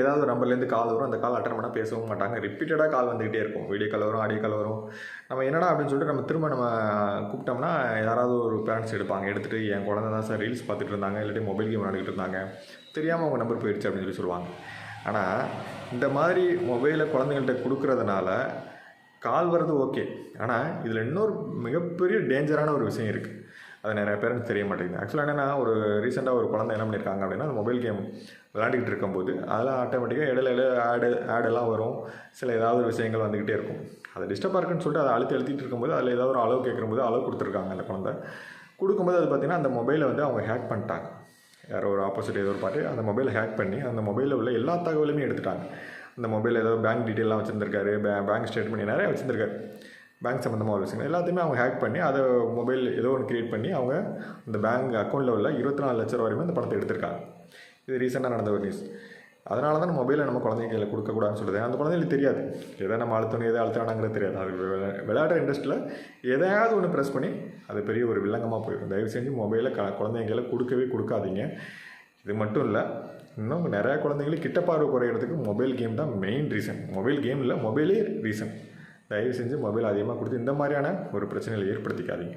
ஏதாவது ஒரு நம்பர்லேருந்து கால் வரும் அந்த கால் அட்டன் பண்ணால் பேசவும் மாட்டாங்க. ரிப்பீட்டடாக கால் வந்துக்கிட்டே இருக்கும். வீடியோ கால் வரும் ஆடியோ கால் வரும். நம்ம என்னடா அப்படின்னு சொல்லிட்டு நம்ம திரும்ப நம்ம கூப்பிட்டோம்னா யாராவது ஒரு பேரண்ட்ஸ் எடுப்பாங்க. எடுத்துகிட்டு என் குழந்தை தான் சார் ரீல்ஸ் பார்த்துட்டு இருந்தாங்க இல்லாட்டி மொபைல் கேம் விளையாடிட்டு இருந்தாங்க. தெரியாமல் அவங்க நம்பர் போயிடுச்சு அப்படின்னு சொல்லி சொல்லுவாங்க. ஆனால் இந்த மாதிரி மொபைலை குழந்தைங்கள்ட்ட கொடுக்குறதுனால கால் வர்றது ஓகே ஆனால் இதில் இன்னொரு மிகப்பெரிய டேஞ்சரான ஒரு விஷயம் இருக்குது அது நிறைய பேருக்கு தெரிய மாட்டேங்குது. ஆக்சுவலாக என்னென்னா ஒரு ரீசெண்டாக ஒரு குழந்தை என்ன பண்ணியிருக்காங்க அப்படின்னா அந்த மொபைல் கேம் விளையாண்டுக்கிட்டு இருக்கும்போது அதெல்லாம் ஆட்டோமேட்டிக்காக இடையில இடையில ஆடு ஆடெல்லாம் வரும். சில ஏதாவது ஒரு விஷயங்கள் வந்துக்கிட்டே இருக்கும். அது டிஸ்டர்பாக இருக்குன்னு சொல்லிட்டு அதை அழுத்தி அழுத்திட்டு இருக்கும்போது அதில் ஏதாவது ஒரு அளவு கேட்கும்போது அளவு கொடுத்துருக்காங்க அந்த குழந்தை. கொடுக்கும்போது அது பார்த்திங்கன்னா அந்த மொபைலை வந்து அவங்க ஹேக் பண்ணிட்டாங்க. யாரோ ஒரு ஆப்போசிட் ஏதோ ஒரு பார்ட்டி அந்த மொபைலை ஹேக் பண்ணி அந்த மொபைலில் உள்ள எல்லா தகவலுமே எடுத்துட்டாங்க. அந்த மொபைலில் ஏதோ பேங்க் டீட்டெயிலாம் வச்சுருந்துருக்காரு பே பேங்க் ஸ்டேட்மெண்ட் நிறைய வச்சுருந்துருக்காரு. பேங்க் சம்மந்தமாக ஒரு விஷயம் எல்லாத்தையுமே அவங்க ஹேக் பண்ணி அதை மொபைல் ஏதோ ஒன்று க்ரியேட் பண்ணி அவங்க அந்த பேங்க் அக்கௌண்ட்டில் உள்ள இருபத்தி நாலு லட்ச ரூபா வரைக்கும் அந்த பணத்தை எடுத்திருக்காங்க. இது ரீசெண்டாக நடந்த ஒரு நியூஸ் அதனால தான் மொபைலை நம்ம குழந்தைங்க கையில் கொடுக்கக்கூடாதுன்னு சொல்லுது. அந்த குழந்தைங்களுக்கு தெரியாது. எதை நம்ம அழுத்தணும் எதை அழுத்தணுங்கிறது தெரியாது. அது விளையாடுற இண்டஸ்ட்ரியில் எதையாவது ஒன்று ப்ரெஸ் பண்ணி அது பெரிய ஒரு வில்லங்கமாக போயிடும். தயவு செஞ்சு மொபைலை க குழந்தைங்க கையில் கொடுக்கவே கொடுக்காதீங்க. இது மட்டும் இல்லை இன்னும் நிறையா குழந்தைங்களுக்கு கிட்ட பார்வை குறையிறதுக்கு மொபைல் கேம் தான் மெயின் ரீசன் மொபைல் கேம் இல்லை மொபைலே ரீசன் தயவு செஞ்சு மொபைல் அதிகமாக கொடுத்து இந்த மாதிரியான ஒரு பிரச்சனைகளை ஏற்படுத்திக்காதீங்க.